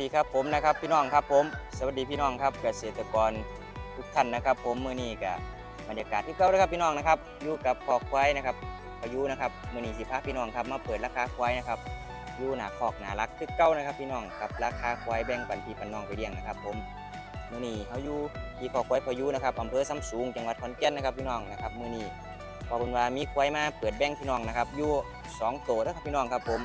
ดีครับผมนะครับพี่น้องครับผม สวัสดีพี่น้องครับเกษตรกรทุกท่านนะครับ ผมมื้อนี้กับบรรยากาศที่เก่าเลยครับพี่น้องนะครับอยู่กับคอกควายนะครับพายุนะครับมื้อนี้สิพาพี่น้องครับมาเปิดราคาควายนะครับอยู่หนาคอกหนารักคือเก่านะครับ พี่น้องครับราคาควายแบ่งปันพี่ปันน้องไปเลี้ยงนะครับ ผมมื้อนี้เขาอยู่ที่คอกควายพายุนะครับอำเภอซ้ำสูงจังหวัดขอนแก่นนะครับพี่น้องนะครับมื้อนี้พอเป็นว่ามีควายมาเปิดแบ่งพี่น้องนะครับอยู่สองตัวนะครับพี่น้องครับผม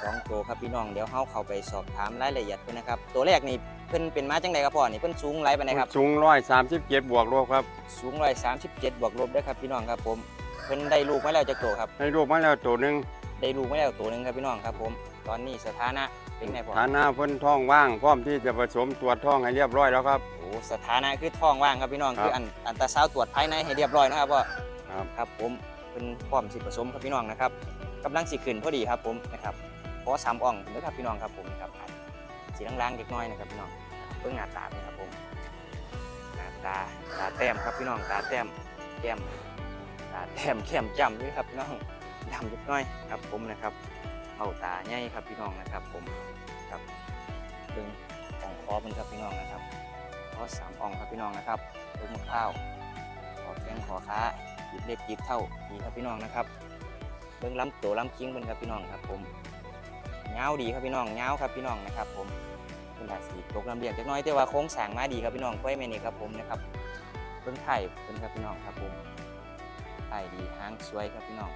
สองตัวครับพี่น้องเดี๋ยวเฮาเข้าไปสอบถามรายละเอียดเพิ่นนะครับตัวแรกนี่เพิ่นเป็นมาจังไดครับพ่อนี่เพิ่นสูงไรปานใดครับสูงร้อยสามสิบเจ็ดบวกลบครับ สูง137บวกลบเด้อครับพี่น้องครับผมเพิ่นได้ลูกมาแล้วจักตัวครับให้รูปมาแล้วตัวหนึ่งได้ลูกมาแล้วตัวหนึงครับพี่น้องครับผมตอนนี้สถานะเป็นไงพ่อฐานะเพิ่นท้องว่างพร้อมที่จะผสมตรวจท้องให้เรียบร้อยแล้วครับ โอ้สถานะคือท้องว่างครับพี่น้องครับคืออันอันตราซาวด์ตรวจภายในให้เรียบร้อยนะครับพ่อครับ ครับผมเพิ่นพร้อมสิผสมครับพี่น้องนะครับกำลังสิขึ้นพอดีครับผมนะครับข อสามอ่องเด้อครับพี่น้องครับผมครับสีล้างๆเล็กน้อยนะครับพี่น้องเพิ่งหน้าตาเป็นครับผมหน้าตาตาแต้มครับพี่น้องตาแต้มแก้มตาแต้มแก้มจำด้วยครับพี่น้องดำนิดหน้อยครับผมนะครับเอาตาใหญ่ครับพี่น้องนะครับ ผมครับดึงอ่องคอมันครับพี่น้องนะครับคอสามอ่องครับพี่น้องนะครับลูกมะพร้าวขอแข้งขอขาหยิบเล็บหยิบเท่าดีครับพี่น้องนะครับเบิ้งล้ำตัวลำคิงเป็นครับพี่น้องครับผม เงาวดีครับพี่น้องเงาวครับพี่น้องนะครับ ผมเป็นอาสีตกลำเลียงจักหน้อยแต่ว่าโค้งสร้างมาดีครับพี่น้องค่อยแม่นี่ครับผมนะครับเพิ่งไทยเพิ่นครับพี่น้องครับผมไทยดีหางสวยครับพี่น้อง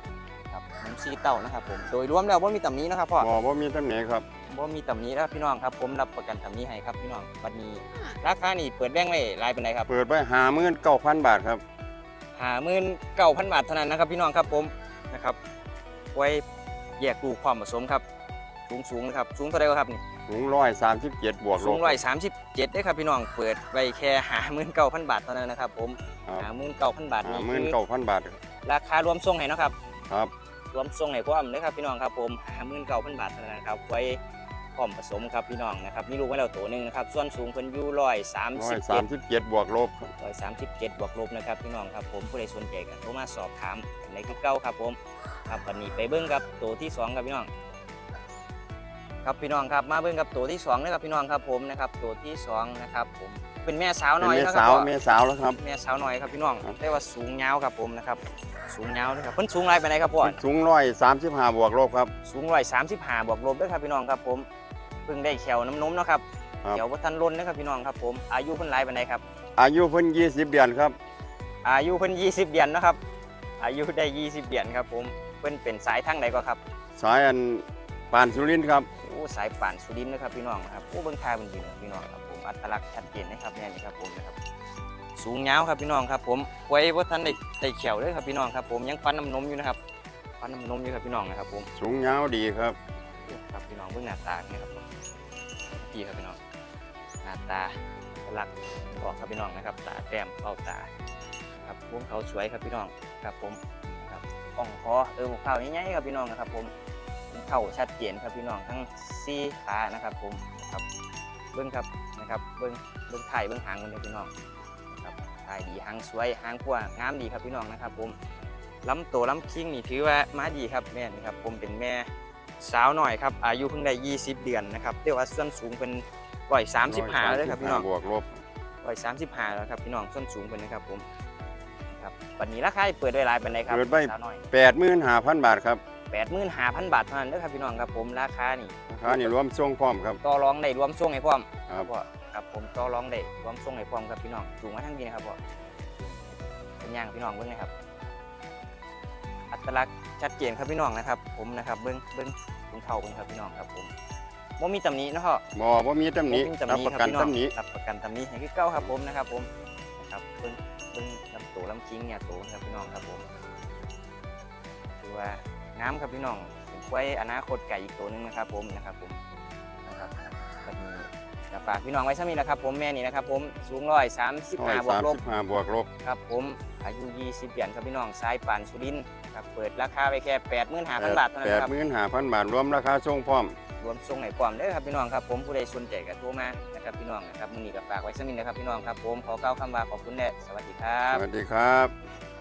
ครับน้ำซีเต่านะครับผมโดยรวมแล้วว่ามีตำหนี้นะครับพ่อหมอว่ามีตำหนิครับว่ามีตำหนี้แล้วพี่น้องครับผมรับประกันตำหนี้ให้ครับพี่น้องบัดนี้ราคานี่เปิดแบ่งไว้รายเป็นไรครับเปิดไว้หามื่นเก้าพันบาทครับหาหมื่นเก้าพันบาทเท่านั้นนะครับพี่น้องครับผมนะครับไว้แยกลูกความผสมครับ สูงสูงๆนะครับสูงเท่าไหร่ครับนี่สูงร้อยสามสิบเจ็ดบวกลสูบงร้อยสามสิบเจ็ดได้ครับพี่น้องเปิดไว้แค่หาหมื่นเก้าพันบาทเท่านั้นนะครับผมครับหาหมื่นเก้าพันบาทหานี่มื่นคือเก้าพันบาท ราคารวมส่งให้เนาะครับครับรวมส่งให้พร้อมเลยครับพี่น้องครับผมหาหมื่นเก้าพันบาทเท่านั้นนะครับไว้พร้อมผสมครับพี่น้องนะครับมีลูกไว้แล้วตัวหนึ่งนะครับส่วนสูงเพิ่นอยู่ร้อยสามร้อสิยบสาเจ็มดสิบเจ็ดบวกลบครับร้อยสามสิบเจ็ดบวกลบนะครับพี่น้องครับผมผู้ใดสนใจกันโทรมาสอบถามในคือเก้าครับผมครับวันนี้ไปเบิ้งกับตัวที่สองครับพี่น้อง ครับพี่น้องครับมาเบิ้งกับตัวที่สองนะครับพี่น้องครับผมนะครับตัวที่สองนะครับผมเป็นแม่สาวเป็นน้อยเมนะคสารับวพ่อเมสาวแล้วครับ แม่สาวน้อยครับพี่น้องครับ แต่ว่าสูงยาวครับผมนะครับสูงยาวเลยครับเพิ่นสูงไรไปไหนใดครับพ่อ สูงร้อยสามสิบห้าบวกลบครับ สูงร้อยสามสิบห้าบวกลบด้วยครับพี่น้องครับผมเพิ่งได้แขวน้ำนมเนาะครับครับ แขววัฒนล้นนะครับพี่น้องครับผมอายุเพิ่นไรไปไหนใดครับ อายุเพิ่นยี่สิบเดือนครับอายุเพิ่นยี่สิบเดือนเนาะครับ อายุได้ยี่สิบเดือนครับผมเพิ่นเป็นสายทางใดก็ครับ สายอันปานสุรินทร์ครับโอ้ สายป่านสุรินทร์นะครับพี่น้องนะครับโอ้เบิ่งทายเบิ่งยืนพี่น้องครับผมอัตลักษณ์ชัดเจนนะครับแน่นี่ครับผมนะครับสูงยาวครับพี่น้องครับผมไว้ว่าท่านได้ได้แขวเลยครับพี่น้องครับผมยังฟันน้ำนมอยู่นะครับฟันน้ำนมอยู่ครับพี่น้องนะครับผมสูงยาวดีครับครับพี่น้องเบื้องหน้าตาเนี่ยครับผมดีครับพี่น้องหน้าตาหลักบอกครับพี่น้องนะครับ ตาแต้มเบ้าตาครับพวกเขาสวยครับพี่น้องครับผมครับอ่องคอเออพวกเขาใหญ่ๆครับพี่น้องนะครับผม เข่าชัดเจนครับพี่น้องทั้งซี่ขานะครับผมนะครับเบื้องครับนะครับเบื้องเบื้องไทยเบื้องหางมันเลยพี่น้องนะครับไทยดีหางสวยหางกว้างงามดีครับพี่น้องนะครับผมลำตัวลำคิงนี่ถือว่ามาดีครับแม่นี่ครับผมเป็นแม่สาวหน่อยครับอายุเพิ่งได้ 20 เดือนนะครับแต่ว่าส่วนสูงเป็นร้อยสามสิบห้าเลยครับพี่น้องบวกลบร้อยสามสิบห้าแล้วครับพี่น้องส่วนสูงเป็นนะครับผมครับวันนี้ราคาเปิดไว้หลายเป็นไรครับเปิดไว้สาวหน่อยแปดหมื่นห้าพันบาทครับ แปดหมื่นห้าพันบาทเท่านั้นเด้อครับพี่น้องครับผมราคานี่ราคานี่รวมส่งพร้อมครับ ต่อรองได้รวมส่งให้พร้อมครับพ่อครับผมต่อรองได้รวมส่งให้พร้อมครับพี่น้องสูงมาทั้งดีนะครับพ่อเป็นย่างพี่น้องเบิ้งนะครับ อัตลักษณ์ชัดเจนครับพี่น้องนะครับ ผมนะครับเบิ้งเบิ้งเป็นเข่าเบิ้งครับพี่น้องครับผมว่ามีตำหนี้นาะพ่อบ่บ่มีตำหนิผมมีตำหรับนิประคกัรันบพี่น้องตำหนิรับประกันตำหนี้ให้คือเก้าครับผมนะครับ ผมนะครับเบิ้งเบิ้งลำตัวลำคิงเนี่ยโตนะครับพี่น้องครับผมถือว่า งามครับพี่น้องเป็นกล้วยอนาคตไก่อีกตัวหนึงนะครับผมนะครับผมนะครับก็มีจะฝากพี่น้องไว้สักนิดนะครับผมแม่นี่นะครับผมสูงร้อยสามสิบร้อยห้าบวสากมลบสิบห้าบวกลบครับผมอายุ20เดือนครับพี่น้องสายป่านสุรินทร์ครับเปิดราคาไปแค่85,000บาทเท่านั้นแปดครับหมื่นห้าพันบาทรวมราคาส่งพร้อมรวมส่งไหนความเด้อครับพี่น้องครับผมผู้ใดสนใจก็โทรมานะครับพี่น้องนะครับมื้อนี้ก็ฝากไว้สักนิดนะครับพี่น้องครับผมขอกล่าวคำว่าขอบคุณและสวัสดีครับสวัสดีครับ